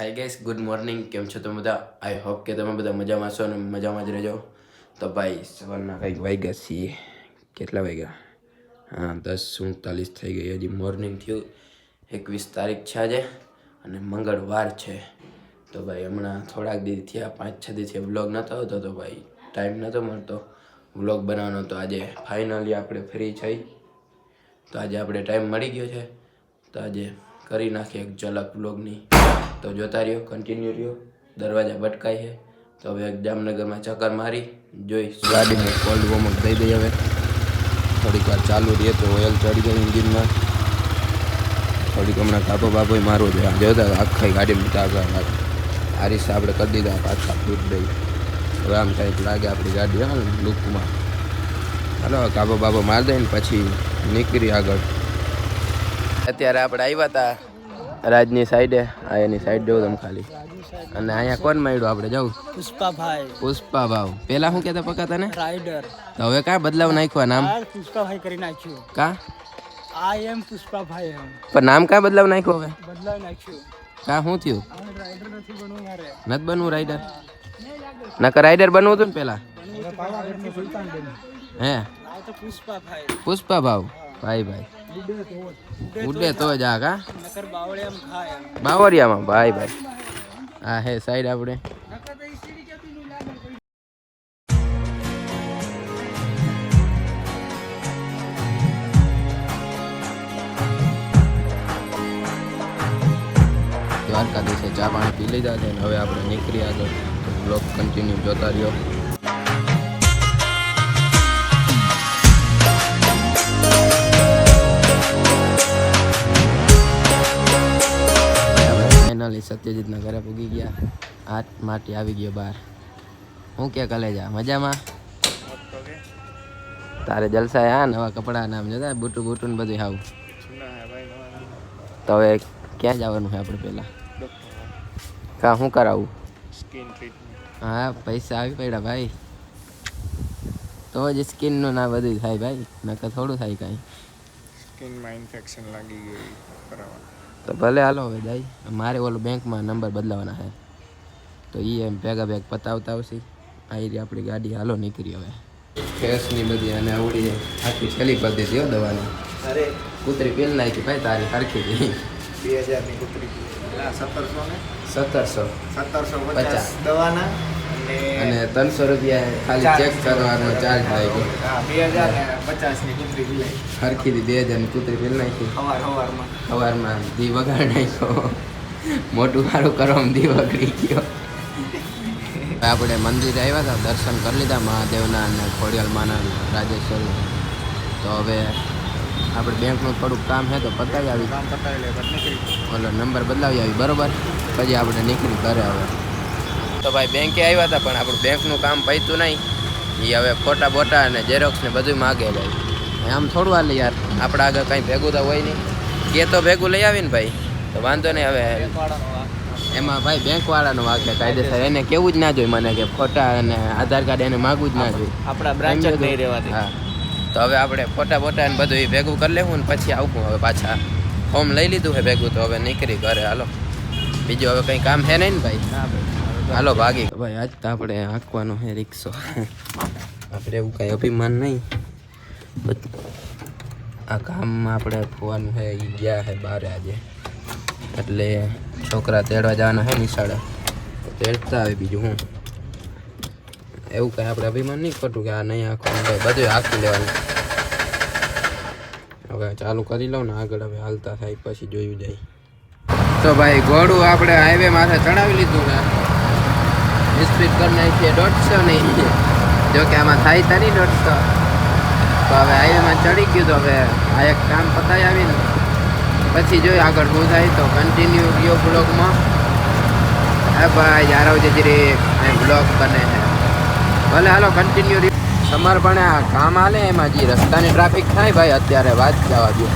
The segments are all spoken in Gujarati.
હાય ગાઈસ ગુડ મોર્નિંગ કેમ છો તમે બધા? આઈ હોપ કે તમે બધા મજામાં છો અને મજામાં જ રહેજો. તો ભાઈ, સવારના કંઈક વાગ્યા છીએ. કેટલા વાગ્યા? હા, દસ સુડતાલીસ થઈ ગઈ. હજી મોર્નિંગ થયું. એકવીસ તારીખ છે આજે અને મંગળવાર છે. તો ભાઈ, હમણાં થોડાક દી થયા, પાંચ, છ દીથી વ્લોગ નહોતો આવતો. તો ભાઈ ટાઈમ નહોતો મળતો વ્લોગ બનાવવાનો. તો આજે ફાઇનલી આપણે ફ્રી થઈ. તો આજે આપણે ટાઈમ મળી ગયો છે. તો આજે કરી નાખીએ એક ઝલક બ્લોગની તો જોતા રહ્યો કન્ટિન્યુ રહ્યો, દરવાજા ભટકાય છે, તો હવે જામનગરમાં ચક્કર મારી, જોઈ ગાડીને કોલ્ડ વોર્મઅપ થઈ ગઈ હવે. થોડીક વાર ચાલુ રહીએ તો ઓઇલ ચડી જાય ઇન્જિનમાં થોડીક હમણાં કાપો બાપો મારવો જોઈએ જોતા આખી ગાડીમાં ટાકા આ રીસે આપણે કરી દીધા, પાછા ફૂટ દઈ. હવે આમ કંઈક લાગે આપણી ગાડી, હા, લુકમાં. હાલો કાબો બાબો માર દે ને પછી નીકળી આગળ. અત્યારે આપણે આવ્યા હતા રાજની સાઈડે આ એની સાઈડ જવું તમે ખાલી. અને અહીંયા કોણ મળ્યું આપણે? જવું પુષ્પાભાઈ. પુષ્પા ભાવ પેલા શું કહેતા પકા તને? રાઈડર. તો હવે કાં બદલાવ નાખ્યો નામ? પુષ્પાભાઈ કરી નાખ્યું. કા? આઈ એમ પુષ્પાભાઈ એમ. પણ નામ કાં બદલાવ નાખ્યો હવે? બદલાવ નાખ્યું. કાં શું થયું? નથી બનવું રાઈડર? નકર રાઈડર બનવું હતું ને પેલા? હે? પુષ્પાભાઈ. પુષ્પા ભાવ ભાઈ ભાઈ. ઉડે તો જ. આ કા? ભાઈ ભાઈ. હા હે સાઈડ આપણે. દ્વારકા દ્વારકાધીશે ચા પાણી પી લીધા છે અને હવે આપણે નીકળી આગળ બ્લોક કન્ટિન્યુ જોતા રહ્યો. ફાઇનલી સત્યજીતના ઘરે પૂગી ગયા. હાથ માટી આવી ગયો બહાર. હું કે કલેજા? મજામાં? તારે જલસા હા નવા કપડાં નામ જતા બુટું બુટું બધું આવું તો હવે ક્યાં જવાનું છે આપણે પહેલાં કા શું કરાવું? હા, પૈસા આવી પડ્યા ભાઈ. તો જ સ્કિનનું ના બધું થાય ભાઈ. નકર થોડું થાય કાંઈ. સ્કિનમાં ઇન્ફેક્શન લાગી ગઈ કરાવવા તો ભલે હાલો હવે જાય. મારે ઓલો બેંકમાં નંબર બદલાવાના છે. તો એ એમ ભેગા ભેગ પતાવતા આવશે. આ રીતે આપણી ગાડી હાલો નીકળી હવે. ફેસની બધી અને આવડી આખી છેલ્લી પડતી હો દવાની. અરે. કૂતરી પેલ નાખી ભાઈ તારી સરખી હતી બે હજારની કૂતરી. સત્તરસો ને? સત્તરસો. સત્તરસો. પચાસ. દવાના? અને ત્રણસો રૂપિયા ખાલી ચેક કરવાનો ચાર્જ લાગ્યો. બે હજાર ને પચાસની કુતરી હરખી બે હજારની કૂતરી નાખી સવાર સવારમાં સવારમાં દી વગાડ નાખ્યો. મોટું સારું કરવામાં દી વગડી ગયો. આપણે મંદિરે આવ્યા હતા દર્શન કરી લીધા મહાદેવના અને ખોડિયાલ માના રાજેશ્વર. તો હવે આપણે બેંકનું થોડુંક કામ છે તો પતાવી આવી. ઓલો નંબર બદલાવી આવી બરોબર? પછી આપણે નીકળી ઘરે હવે. તો ભાઈ બેંકે આવ્યા હતા પણ આપણું બેંકનું કામ પૈતું નહીં. એ હવે ફોટા બોટા અને ઝેરોક્સ ને બધું માગે ભાઈ આમ થોડું હાલ યાર આપણા આગળ કંઈ ભેગું તો હોય નહીં. કે તો ભેગું લઈ આવીને ભાઈ તો વાંધો નહીં હવે. એમાં ભાઈ બેંકવાળાનો વાગે કાયદેસર. એને કેવું જ ના જોઈએ મને કે ફોટા અને આધાર કાર્ડ એને માગવું જ ના જોઈએ આપણા બ્રાન્ચ જ નહીં રહેવાતી હા. તો હવે આપણે ફોટા બોટા ને બધું એ ભેગું કરી લેવું ને પછી આવું હવે પાછા. ફોર્મ લઈ લીધું છે ભેગું તો હવે નીકળી ઘરે. હાલો. બીજું હવે કંઈ કામ છે નહીં ને ભાઈ? હા ભાઈ. હાલો, ભાગી. ભાઈ, આજ તો આપણે હાંકવાનો છે રિક્ષો. આપણે એવું કાંઈ અભિમાન નહીં. આ કામમાં આપણે ફોવાનું છે એ ગયા છે બારે આજે. એટલે છોકરા તેડવા જવાના છે નિશાળે. તેડતા આવે બીજું હું. એવું કાંઈ આપણે અભિમાન નહીં ખોટું કે આ નહીં ભાઈ બધું આખી લેવાનું. હવે ચાલુ કરી લઉં ને આગળ હવે હાલતા થાય, પછી જોયું જાય. તો ભાઈ ઘોડું આપણે હાઈવે માથે ચડાવી લીધું ને સ્પીડ કરી નાખીએ દોઢસો નહીં જો કે આમાં થાય તા નહીં દોઢસો તો હવે હાઈવેમાં ચડી ગયું તો હવે આ એક કામ પતાવી આવીને પછી જોઈ આગળ શું થાય તો કન્ટિન્યુ ગયો બ્લોગમાં હા ભાઈ યાર જજરી બ્લોગ બને છે. ભલે હાલો કન્ટિન્યુ તમારે પણ આ કામ હાલે એમાં જે રસ્તાની ટ્રાફિક થાય ભાઈ, અત્યારે વાત જવા દો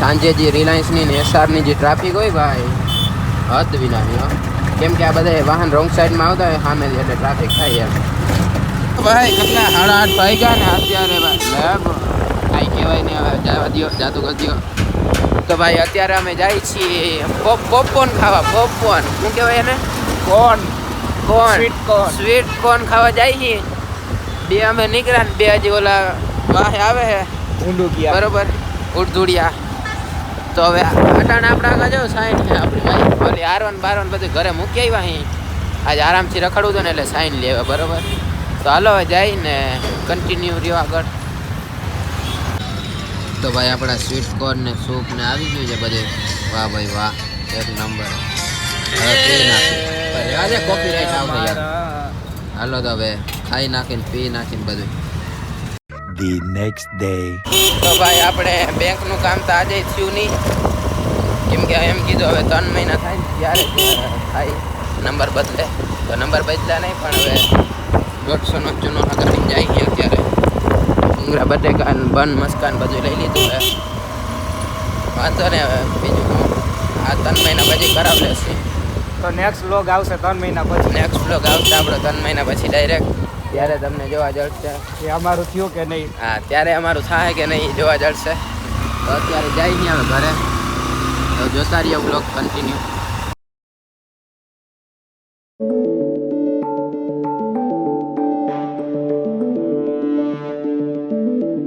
સાંજે જે રિલાયન્સની ને એસઆરની જે ટ્રાફિક હોય ભાઈ, હદ વિનાની હો. કેમ કે આ બધા વાહન રોંગ સાઈડમાં આવતા હોય સામે એટલે ટ્રાફિક થાય એમ. ભાઈ કેટલા સાડા આઠ વાગ્યા ને અત્યારે ભાઈ. કહેવાય નહીં હવે જવા દો જાતું કરી દો તો ભાઈ અત્યારે અમે જાય છીએ પોપ પોપકોર્ન ખાવા પોપકોર્ન. શું કહેવાય એને? Corn. Corn. Sweet corn sweet corn ખાવા જાય છીએ. બે અમે નીકળ્યા ને બે હજી ઓલા વાહે આવે છે બરોબર. ઉડધુડિયા. તો હવે અટાણા આપણા આગળ જો સાઈન આપણી ભાઈ ઓલી આરવન બારવન બધું ઘરે મૂકી આવ્યા અહીં આજે આરામથી રખડવું હતું ને એટલે સાઈન લેવા બરોબર? તો હાલો હવે જઈને કન્ટિન્યુ રહ્યો આગળ. તો ભાઈ આપણા સ્વીટ કોર્ન ને સૂપ ને આવી ગયું છે બધે. વાહ ભાઈ વાહ એક નંબર હવે પી નાખી હાલો તો હવે ખાઈ નાખીને પી નાખીને બધું. The next day. તો ભાઈ આપણે બેંકનું કામ તો આજે થયું નહીં. કેમ કે એમ કીધું હવે ત્રણ મહિના થાય ને ત્યારે થાય. નંબર બદલે. તો નંબર બદલ્યા નહીં પણ હવે દોઢસોનો ચૂનો લગાડીને જાય છે અત્યારે. ડુંગરા બટેકા ને બન મસ્કાન બધું લઈ લીધું હવે વાંધો ને હવે બીજું આ ત્રણ મહિના પછી કરાવ લેશે તો નેક્સ્ટ બ્લોગ આવશે ત્રણ મહિના પછી. નેક્સ્ટ બ્લોગ આવશે આપણો ત્રણ મહિના પછી ડાયરેક્ટ ત્યારે તમને જોવા જળશે. કે અમારું થયું કે નહીં? હા ત્યારે અમારું થાય કે નહીં જોવા જડશે તો અત્યારે જાય નહીં હવે ઘરે. તો જોતા રહીએ બ્લોગ કન્ટિન્યુ